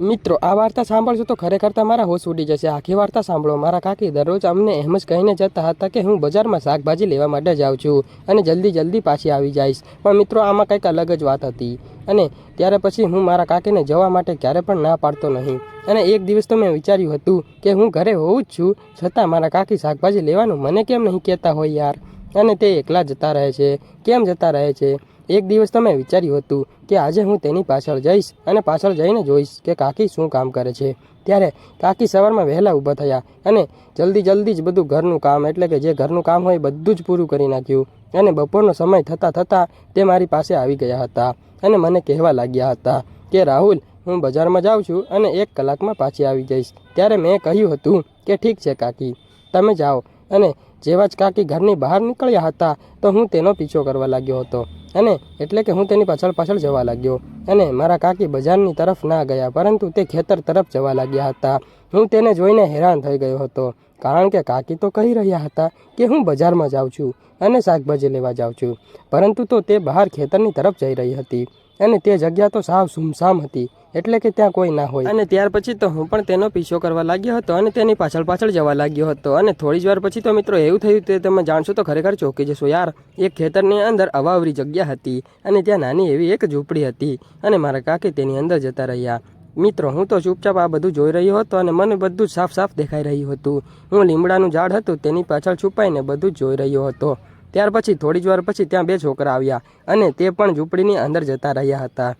મિત્રો, આ વાર્તા સાંભળશો તો ખરેખર તમારા હોશ ઉડી જશે. આખી વાર્તા સાંભળો. મારા કાકી દરરોજ અમને એમ જ કહીને જતા હતા કે હું બજારમાં શાકભાજી લેવા માટે જાઉં છું અને જલ્દી જલ્દી પાછી આવી જઈશ. પણ મિત્રો, આમાં કંઈક અલગ જ વાત હતી. અને ત્યારે પછી હું મારા કાકીને જવા માટે ક્યારે પણ ના પાડતો નહીં. અને એક દિવસ તો મેં વિચાર્યું હતું કે હું ઘરે હોઉં જ છું, છતાં મારા કાકી શાકભાજી લેવાનું મને કેમ નહીં કહેતા હોય યાર? અને તે એકલા જતા રહે છે. કેમ જતા રહે છે? એક દિવસ તો મેં વિચાર્યું હતું કે આજે હું તેની પાછળ જઈશ અને પાછળ જઈને જોઈશ કે કાકી શું કામ કરે છે. ત્યારે કાકી સવારમાં વહેલા ઊભા થયા અને જલ્દી જલ્દી જ બધું ઘરનું કામ એટલે કે જે ઘરનું કામ હોય બધું જ પૂરું કરી નાખ્યું અને બપોરનો સમય થતાં થતાં તે મારી પાસે આવી ગયા હતા અને મને કહેવા લાગ્યા હતા કે રાહુલ, હું બજારમાં જાઉં છું અને એક કલાકમાં પાછી આવી જઈશ. ત્યારે મેં કહ્યું હતું કે ઠીક છે કાકી, તમે જાઓ. અને જેવા જ કાકી ઘરની બહાર નીકળ્યા હતા તો હું તેનો પીછો કરવા લાગ્યો હતો. અને એટલે કે હું તેની પાછળ પાછળ જવા લાગ્યો અને મારા કાકી બજારની તરફ ના ગયા, પરંતુ તે ખેતર તરફ જવા લાગ્યા હતા. હું તેને જોઈને હેરાન થઈ ગયો હતો, કારણ કે કાકી તો કહી રહ્યા હતા કે હું બજારમાં જાઉં છું અને શાકભાજી લેવા જાઉં છું, પરંતુ તો તે બહાર ખેતરની તરફ જઈ રહી હતી. અને તે જગ્યા તો સાવ સુમસામ હતી, એટલે કે ત્યાં કોઈ ના હોય. અને ત્યાર પછી તો હું પણ તેનો પીછો કરવા લાગ્યો હતો અને તેની પાછળ પાછળ જવા લાગ્યો હતો. અને થોડી જ વાર પછી તો મિત્રો એવું થયું તે તમે જાણશો તો ખરેખર ચોંકી જશો યાર. એક ખેતરની અંદર અવાવરી જગ્યા હતી અને ત્યાં નાની એવી એક ઝૂંપડી હતી અને મારા કાકી તેની અંદર જતા રહ્યા. મિત્રો, હું તો ચૂપચાપ આ બધું જોઈ રહ્યો હતો અને મને બધું સાફ સાફ દેખાઈ રહ્યું હતું. હું લીમડાનું ઝાડ હતું તેની પાછળ છુપાઈને બધું જોઈ રહ્યો હતો. ત્યાર પછી થોડી જ વાર પછી ત્યાં બે છોકરા આવ્યા અને તે પણ ઝૂંપડીની અંદર જતા રહ્યા હતા.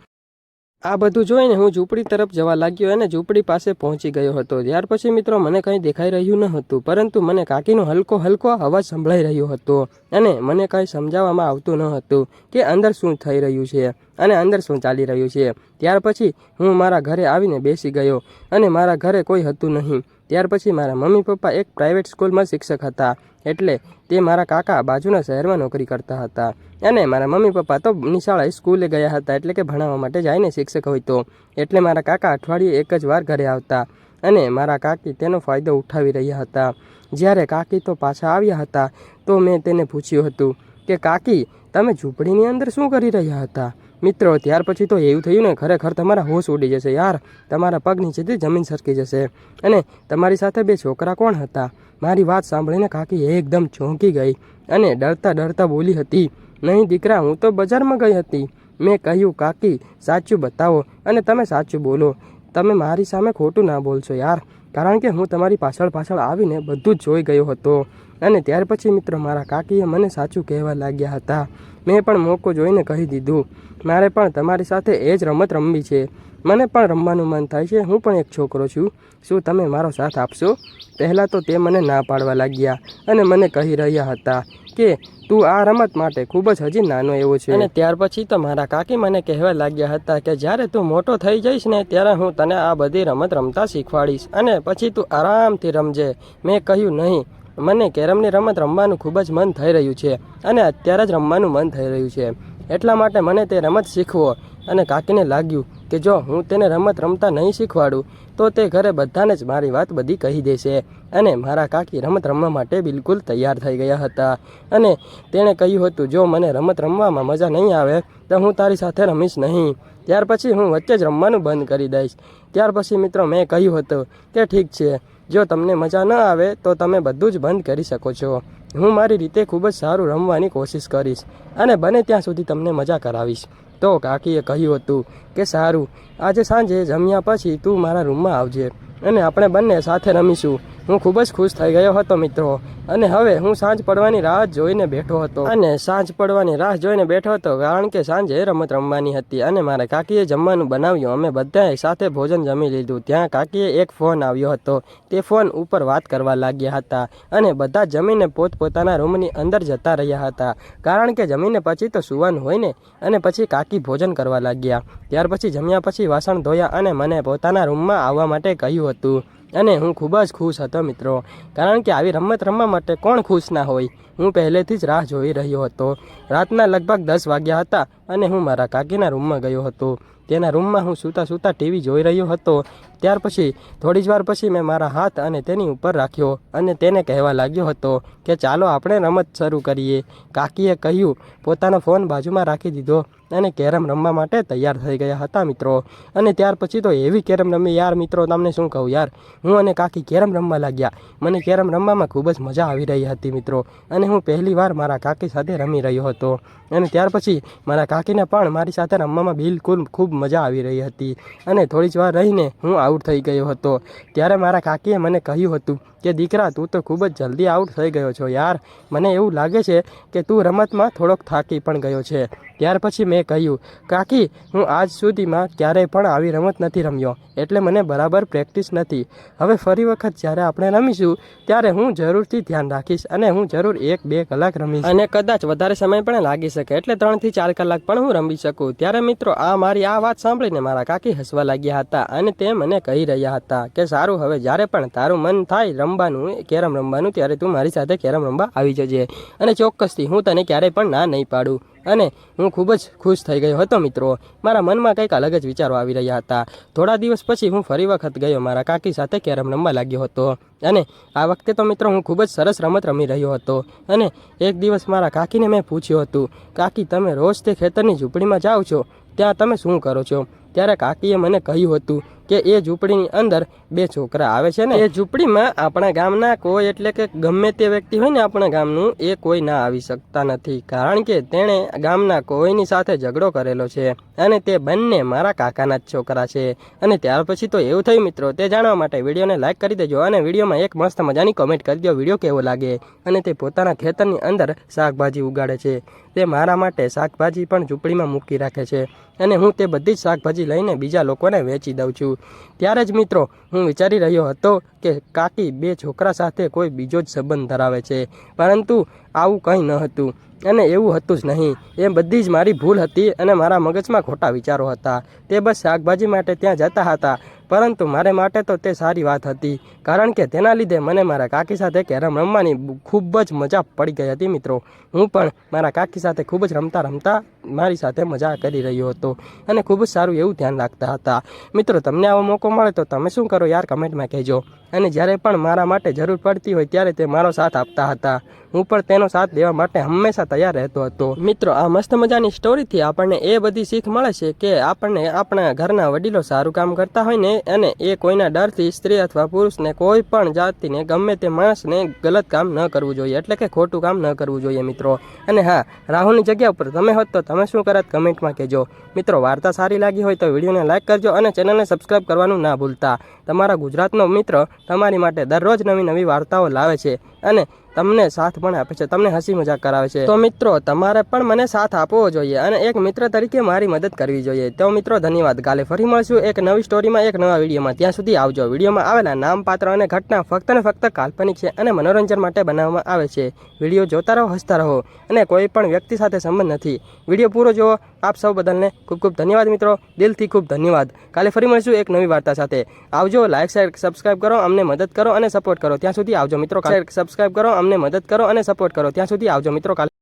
આ બધું જોઈને હું ઝૂંપડી તરફ જવા લાગ્યો અને ઝૂંપડી પાસે પહોંચી ગયો હતો. ત્યાર પછી મિત્રો મને કંઈ દેખાઈ રહ્યું ન હતું પરંતુ મને કાકીનો હલકો હલકો અવાજ સંભળાઈ રહ્યો હતો અને મને કંઈ સમજાવવામાં આવતું ન હતું કે અંદર શું થઈ રહ્યું છે અને અંદર શું ચાલી રહ્યું છે. ત્યાર પછી હું મારા ઘરે આવીને બેસી ગયો અને મારા ઘરે કોઈ હતું નહીં. ત્યાર પછી મારા મમ્મી પપ્પા એક પ્રાઇવેટ સ્કૂલમાં શિક્ષક હતા. એટલે તે મારા કાકા બાજુના શહેરમાં નોકરી કરતા હતા. અને મારા મમ્મી પપ્પા તો નિશાળાએ સ્કૂલે ગયા હતા, એટલે કે ભણાવવા માટે જાય ને શિક્ષક હોય તો એટલે મારા કાકા અઠવાડિયે એક જ વાર ઘરે આવતા. અને મારા કાકી તેનો ફાયદો ઉઠાવી રહ્યા હતા. જ્યારે કાકી તો પાછા આવ્યા હતા, તો મેં તેને પૂછ્યું હતું કે, કાકી, તમે ઝૂંપડીની અંદર શું કરી રહ્યા હતા? મિત્રો, ત્યાર પછી તો એવું થયું ને, ખરેખર તમારા હોશ ઉડી જશે યાર. તમારા પગ નીચેથી જમીન સરકી જશે. અને તમારી સાથે બે છોકરા કોણ હતા? મારી વાત સાંભળીને કાકી એકદમ ચોંકી ગઈ અને ડરતા ડરતા બોલી હતી, નહીં દીકરા, હું તો બજારમાં ગઈ હતી. મેં કહ્યું, કાકી, સાચું બતાવો અને તમે સાચું બોલો. તમે મારી સામે ખોટું ના બોલશો યાર. કારણ કે હું તમારી પાછળ પાછળ આવીને બધું જ જોઈ ગયો હતો. અને ત્યાર પછી મિત્રો, મારા કાકીએ મને સાચું કહેવા લાગ્યા હતા. મેં પણ મોકો જોઈને કહી દીધું. મારે પણ તમારી સાથે એ જ રમત રમવી છે. મને પણ રમવાનું મન થાય છે. હું પણ એક છોકરો છું. શું તમે મારો સાથ આપશો? પહેલાં તો તે મને ના પાડવા લાગ્યા અને મને કહી રહ્યા હતા. કે તું આ રમત માટે ખૂબ જ હજી નાનો એવો છે. અને ત્યાર પછી તો મારા કાકી મને કહેવા લાગ્યા હતા કે જ્યારે તું મોટો થઈ જઈશ ને ત્યારે હું તને આ બધી રમત રમતા શીખવાડીશ અને પછી તું આરામથી રમજે. મેં કહ્યું નહીં. મને કેરમની રમત રમવાનું ખૂબ જ મન થઈ રહ્યું છે અને અત્યારે જ રમવાનું મન થઈ રહ્યું છે. એટલા માટે મને તે રમત શીખવો અને કાકીને લાગ્યું કે જો હું તેને રમત રમતા નહીં શીખવાડું, તો તે ઘરે બધાને જ મારી વાત બધી કહી દેશે. અને મારા કાકી રમત રમવા માટે બિલકુલ તૈયાર થઈ ગયા હતા. અને તેણે કહ્યું હતું, જો મને રમત રમવામાં મજા નહીં આવે, તો હું તારી સાથે રમીશ નહીં. ત્યાર પછી હું વચ્ચે જ રમવાનું બંધ કરી દઈશ. ત્યાર પછી મિત્રો મેં કહ્યું હતું કે ઠીક છે, જો તમને મજા ન આવે, તો તમે બધું જ બંધ કરી શકો છો. હું મારી રીતે ખૂબ જ સારું રમવાની કોશિશ કરીશ અને બને ત્યાં સુધી તમને મજા કરાવીશ. તો કાકીએ કહ્યું હતું કે, સારું, આજે સાંજે જમ્યા પછી તું મારા રૂમમાં આવજે અને આપણે બંને સાથે રમીશું. હું ખૂબ જ ખુશ થઈ ગયો હતો, મિત્રો. અને હવે હું સાંજ પડવાની રાહ જોઈને બેઠો હતો. અને સાંજ પડવાની રાહ જોઈને બેઠો હતો કારણ કે સાંજે રમત રમવાની હતી અને મારા કાકીએ જમવાનું બનાવ્યું. અમે બધાએ સાથે ભોજન જમી લીધું. ત્યાં કાકીએ એક ફોન આવ્યો હતો. તે ફોન ઉપર વાત કરવા લાગ્યા હતા અને બધા જમીને પોતપોતાના રૂમની અંદર જતા રહ્યા હતા. કારણ કે જમીને પછી તો સુવાનું હોય ને, અને પછી કાકી ભોજન કરવા લાગ્યા. ત્યાર પછી જમ્યા પછી વાસણ ધોયા અને મને પોતાના રૂમમાં આવવા માટે કહ્યું હતું. અને હું ખૂબ જ ખુશ હતો મિત્રો. કારણ કે આવી રમત રમવા માટે કોણ ખુશ ના હોય? હું પહેલેથી જ રાહ જોઈ રહ્યો હતો. રાતના લગભગ દસ વાગ્યા હતા અને હું મારા કાકીના રૂમમાં ગયો હતો. તેના રૂમમાં હું સૂતા સૂતા ટીવી જોઈ રહ્યો હતો. ત્યાર પછી થોડી જ વાર પછી મેં મારા હાથ અને તેની ઉપર રાખ્યો અને તેને કહેવા લાગ્યો હતો કે ચાલો આપણે રમત શરૂ કરીએ. કાકીએ કહ્યું, પોતાનો ફોન બાજુમાં રાખી દીધો અને કેરમ રમવા માટે તૈયાર થઈ ગયા હતા મિત્રો. અને ત્યાર પછી તો એવી કેરમ રમી, યાર મિત્રો, તમને શું કહું યાર? હું અને કાકી કેરમ રમવા લાગ્યા. મને કેરમ રમવામાં ખૂબ જ મજા આવી રહી હતી મિત્રો. અને હું પહેલી વાર મારા કાકી સાથે રમી રહ્યો હતો. અને ત્યાર પછી મારા કાકીને પણ મારી સાથે રમવામાં બિલકુલ ખૂબ મજા આવી રહી હતી. અને થોડી જ વાર રહીને હું આઉટ થઈ ગયો હતો. ત્યારે મારા કાકીએ મને કહ્યું હતું કે દીકરા, તું તો ખૂબ જ જલ્દી આઉટ થઈ ગયો છો યાર. મને એવું લાગે છે કે તું રમતમાં થોડોક થાકી પણ ગયો છે. ત્યાર પછી મેં કહ્યું, કાકી, હું આજ સુધીમાં ક્યારેય પણ આવી રમત નથી રમ્યો, એટલે મને બરાબર પ્રેક્ટિસ નથી. હવે ફરી વખત જ્યારે આપણે રમીશું, ત્યારે હું જરૂરથી ધ્યાન રાખીશ અને હું જરૂર એક બે કલાક રમીશ. અને કદાચ વધારે સમય પણ લાગી શકે, એટલે ત્રણથી ચાર કલાક પણ હું રમી શકું. ત્યારે મિત્રો, આ મારી આ વાત સાંભળીને મારા કાકી હસવા લાગ્યા હતા અને તે મને કહી રહ્યા હતા કે, સારું, હવે જ્યારે પણ તારું મન થાય રમવાનું કેરમ રમવાનું, ત્યારે તું મારી સાથે કેરમ રમવા આવી જજે. અને ચોક્કસથી હું તને ક્યારેય પણ ના નહીં પાડું. અને હું ખૂબ જ ખુશ થઈ ગયો હતો મિત્રો. મારા મનમાં કંઈક અલગ જ વિચારો આવી રહ્યા હતા. થોડા દિવસ પછી હું ફરી વખત ગયો મારા કાકી સાથે કેરમ રમવા લાગ્યો હતો. અને આ વખતે તો મિત્રો હું ખૂબ જ સરસ રમત રમી રહ્યો હતો. અને એક દિવસ મારા કાકીને મેં પૂછ્યું હતું, કાકી, તમે રોજ તે ખેતરની ઝૂંપડીમાં જાઓ છો? ત્યાં તમે શું કરો છો? ત્યારે કાકીએ મને કહ્યું હતું કે એ ઝૂંપડીની અંદર બે છોકરા આવે છે ને, એ ઝૂંપડીમાં આપણા ગામના કોઈ એટલે કે ગમે તે વ્યક્તિ હોય ને આપણા ગામનું, એ કોઈ ના આવી શકતા નથી. કારણ કે તેણે ગામના કોઈની સાથે ઝઘડો કરેલો છે અને તે બંને મારા કાકાના જ છોકરા છે. અને ત્યાર પછી તો એવું થયું મિત્રો, તે જાણવા માટે વિડીયોને લાઈક કરી દેજો અને વિડીયોમાં એક મસ્ત મજાની કોમેન્ટ કરી દો, વીડિયો કેવો લાગે? અને તે પોતાના ખેતરની અંદર શાકભાજી ઉગાડે છે. તે મારા માટે શાકભાજી પણ ઝૂંપડીમાં મૂકી રાખે છે. અને હું તે બધી જ શાકભાજી લઈને બીજા લોકોને વેચી દઉં છું. ત્યારે જ મિત્રો, હું વિચારી રહ્યો હતો કે કાકી બે છોકરા સાથે કોઈ બીજો જ સંબંધ ધરાવે છે. પરંતુ આવું કંઈ ન હતું અને એવું હતું જ નહીં. એ બધી જ મારી ભૂલ હતી અને મારા મગજમાં ખોટા વિચારો હતા. તે બસ શાકભાજી માટે ત્યાં જતા હતા. પરંતુ મારે માટે તો તે સારી વાત હતી, કારણ કે તેના લીધે મને મારા કાકી સાથે કેરમ રમવાની ખૂબ જ મજા પડી ગઈ હતી મિત્રો. હું પણ મારા કાકી સાથે ખૂબ જ રમતા રમતા મારી સાથે મજા કરી રહ્યો હતો અને ખૂબ જ સારું એવું ધ્યાન રાખતા હતા. મિત્રો, તમને આવો મોકો મળે તો તમે શું કરો યાર કમેન્ટમાં કહેજો. અને જ્યારે પણ મારા માટે જરૂર પડતી હોય ત્યારે તે મારો સાથ આપતા હતા. હું પણ તેનો સાથ દેવા માટે હંમેશા તૈયાર રહેતો હતો. મિત્રો, આ મસ્ત મજાની સ્ટોરીથી આપણને એ બધી શીખ મળે છે કે આપણને આપણા ઘરના વડીલો સારું કામ કરતા હોય ને અને એ કોઈના ડરથી સ્ત્રી અથવા પુરુષને કોઈ પણ જાતિને ગમે તે માણસને ગલત કામ ન કરવું જોઈએ, એટલે કે ખોટું કામ ન કરવું જોઈએ મિત્રો. અને હા, રાહુલની જગ્યા ઉપર તમે હોત તો તમે શું કરત કમેન્ટમાં કહેજો. મિત્રો, વાર્તા સારી લાગી હોય તો વિડીયોને લાઇક કરજો અને ચેનલને સબસ્ક્રાઇબ કરવાનું ના ભૂલતા. તમારા ગુજરાતનો મિત્ર તમારી માટે દરરોજ નવી નવી વાર્તાઓ લાવે છે. અને તમને સાથ પણ આપે છે, તમને હસી મજાક કરાવે છે. તો મિત્રો, તમારે પણ મને સાથ આપવો જોઈએ અને એક મિત્ર તરીકે મારી મદદ કરવી જોઈએ. તો મિત્રો, ધન્યવાદ. કાલે ફરી મળશું એક નવી સ્ટોરીમાં, એક નવા વિડીયોમાં. ત્યાં સુધી આવજો. વિડીયોમાં આવેલા નામ, પાત્ર અને ઘટના ફક્ત ને ફક્ત કાલ્પનિક છે અને મનોરંજન માટે બનાવવામાં આવે છે. વીડિયો જોતા રહો, હસતા રહો અને કોઈ પણ વ્યક્તિ સાથે સંબંધ નથી. વીડિયો પૂરો જુઓ. આપ સૌ બદલને ખૂબ ખૂબ ધન્યવાદ મિત્રો. દિલથી ખૂબ ધન્યવાદ. કાલે ફરી મળશું એક નવી વાર્તા સાથે. આવજો લાઇક શેર સબસ્ક્રાઇબ કરો, અમને મદદ કરો અને સપોર્ટ કરો. ત્યાં સુધી આવજો મિત્રો. સબસ્ક્રાઇબ કરો અમને મદદ કરો અને સપોર્ટ કરો. ત્યાં સુધી આવજો મિત્રો કાલે